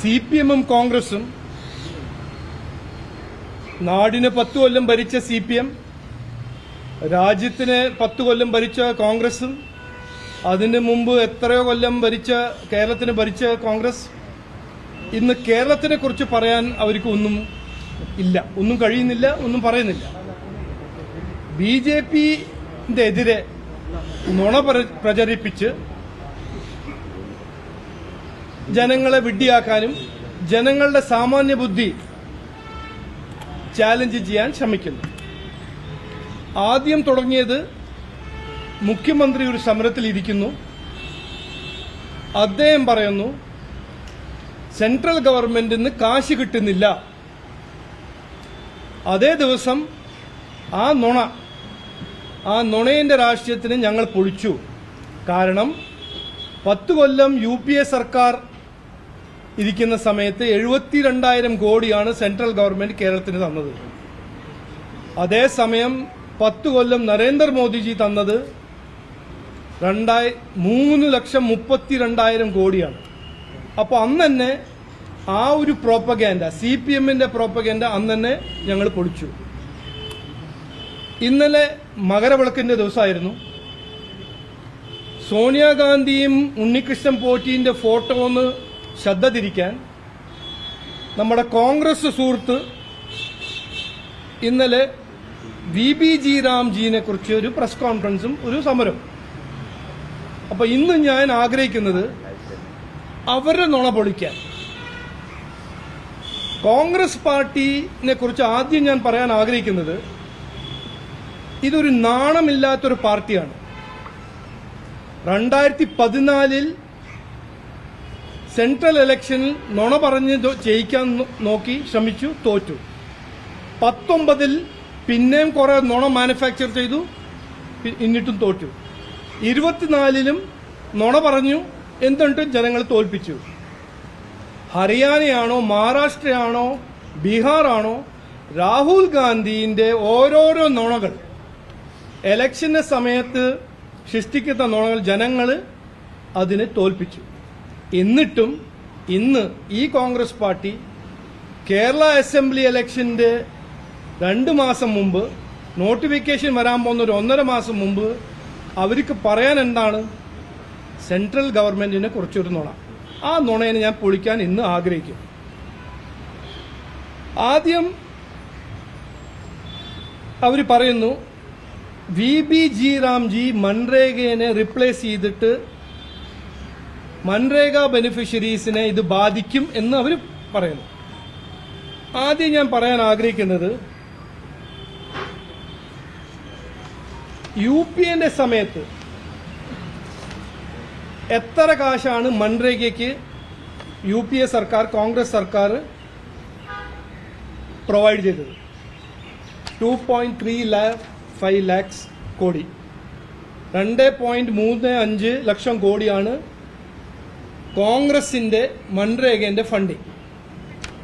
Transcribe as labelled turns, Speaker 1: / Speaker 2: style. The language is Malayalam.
Speaker 1: സി പി എമ്മും കോൺഗ്രസും നാടിന് പത്ത് കൊല്ലം ഭരിച്ച സി പി എം രാജ്യത്തിന് പത്ത് കൊല്ലം ഭരിച്ച കോൺഗ്രസും അതിന് മുമ്പ് എത്രയോ കൊല്ലം ഭരിച്ച കേരളത്തിന് ഭരിച്ച കോൺഗ്രസ്. ഇന്ന് കേരളത്തിനെ കുറിച്ച് പറയാൻ അവർക്ക് ഒന്നും ഇല്ല. ഒന്നും കഴിയുന്നില്ല ഒന്നും പറയുന്നില്ല. ബി ജെ പിന്റെ എതിരെ നുണ പ്രചരിപ്പിച്ച് ജനങ്ങളെ വിഡ്ഢിയാക്കാനും ജനങ്ങളുടെ സാമാന്യ ബുദ്ധി ചാലഞ്ച് ചെയ്യാൻ ശ്രമിക്കുന്നു. ആദ്യം തുടങ്ങിയത് മുഖ്യമന്ത്രി ഒരു സമരത്തിൽ ഇരിക്കുന്നു. അദ്ദേഹം പറയുന്നു സെൻട്രൽ ഗവൺമെന്റിൽ നിന്ന് കാശ് കിട്ടുന്നില്ല. അതേ ദിവസം ആ നുണ ആ നുണയന്റെ രാഷ്ട്രീയത്തിന് ഞങ്ങൾ പൊളിച്ചു. കാരണം പത്ത് കൊല്ലം യു സർക്കാർ ഇരിക്കുന്ന സമയത്ത് എഴുപത്തി രണ്ടായിരം കോടിയാണ് സെൻട്രൽ ഗവൺമെന്റ് കേരളത്തിന് തന്നത്. അതേസമയം പത്ത് കൊല്ലം നരേന്ദ്രമോദിജി തന്നത് രണ്ടായി മൂന്ന് ലക്ഷം മുപ്പത്തി രണ്ടായിരം കോടിയാണ്. അപ്പോൾ അന്ന് തന്നെ ആ ഒരു പ്രോപ്പഗാൻഡ സി പി എമ്മിന്റെ പ്രോപ്പഗാൻഡ അന്ന് തന്നെ ഞങ്ങൾ പൊളിച്ചു ഇന്നലെ മകരവിളക്കിന്റെ ദിവസമായിരുന്നു. സോണിയാഗാന്ധിയും ഉണ്ണികൃഷ്ണൻ പോറ്റിന്റെ ഫോട്ടോ ഒന്ന് ശ്രദ്ധ തിരിക്കാൻ നമ്മുടെ കോൺഗ്രസ് സുഹൃത്ത് ഇന്നലെ വി ബി ജി രാംജീനെ കുറിച്ച് ഒരു പ്രസ് കോൺഫറൻസും ഒരു സമരം. അപ്പൊ ഇന്ന് ഞാൻ ആഗ്രഹിക്കുന്നത് അവരെ നുണ പൊളിക്കാൻ. കോൺഗ്രസ് പാർട്ടിനെ കുറിച്ച് ആദ്യം ഞാൻ പറയാൻ ആഗ്രഹിക്കുന്നത് ഇതൊരു നാണമില്ലാത്തൊരു പാർട്ടിയാണ്. രണ്ടായിരത്തി പതിനാലിൽ സെൻട്രൽ ഇലക്ഷനിൽ നുണ പറഞ്ഞ് ജയിക്കാൻ നോക്കി ശ്രമിച്ചു തോറ്റു. പത്തൊമ്പതിൽ പിന്നെയും കുറെ നുണ മാനുഫാക്ചർ ചെയ്തു എന്നിട്ടും തോറ്റു. ഇരുപത്തിനാലിലും നുണ പറഞ്ഞു എന്നിട്ടും ജനങ്ങൾ തോൽപ്പിച്ചു. ഹരിയാനയാണോ മഹാരാഷ്ട്രയാണോ ബീഹാറാണോ രാഹുൽ ഗാന്ധിന്റെ ഓരോരോ നുണകൾ. എലക്ഷന്റെ സമയത്ത് സൃഷ്ടിക്കുന്ന നുണകൾ ജനങ്ങൾ അതിനെ തോൽപ്പിച്ചു. എന്നിട്ടും ഇന്ന് ഈ കോൺഗ്രസ് പാർട്ടി കേരള അസംബ്ലി ഇലക്ഷന്റെ രണ്ട് മാസം മുമ്പ് നോട്ടിഫിക്കേഷൻ വരാൻ പോകുന്ന ഒരു ഒന്നര മാസം മുമ്പ് അവർക്ക് പറയാൻ എന്താണ്? സെൻട്രൽ ഗവൺമെന്റിനെ കുറിച്ചൊരു നുണ. ആ നുണയെ ഞാൻ പൊളിക്കാൻ ഇന്ന് ആഗ്രഹിക്കും ആദ്യം അവർ പറയുന്നു V B G RAM G മൻരേഗയെ replace ചെയ്തിട്ട് മൻരേഗ ബെനിഫിഷ്യറീസിനെ ഇത് ബാധിക്കും എന്ന് അവർ പറയുന്നു. ആദ്യം ഞാൻ പറയാൻ ആഗ്രഹിക്കുന്നത് യു പി എന്റെ സമയത്ത് എത്ര കാശാണ് മൺരേഖയ്ക്ക് യു പി എ സർക്കാർ കോൺഗ്രസ് സർക്കാർ പ്രൊവൈഡ് ചെയ്തത്? Two point three lakh five lakhs കോടി. രണ്ട് പോയിന്റ് മൂന്ന് അഞ്ച് ലക്ഷം കോടിയാണ് കോൺഗ്രസിന്റെ മൺരേഖന്റെ ഫണ്ടിങ്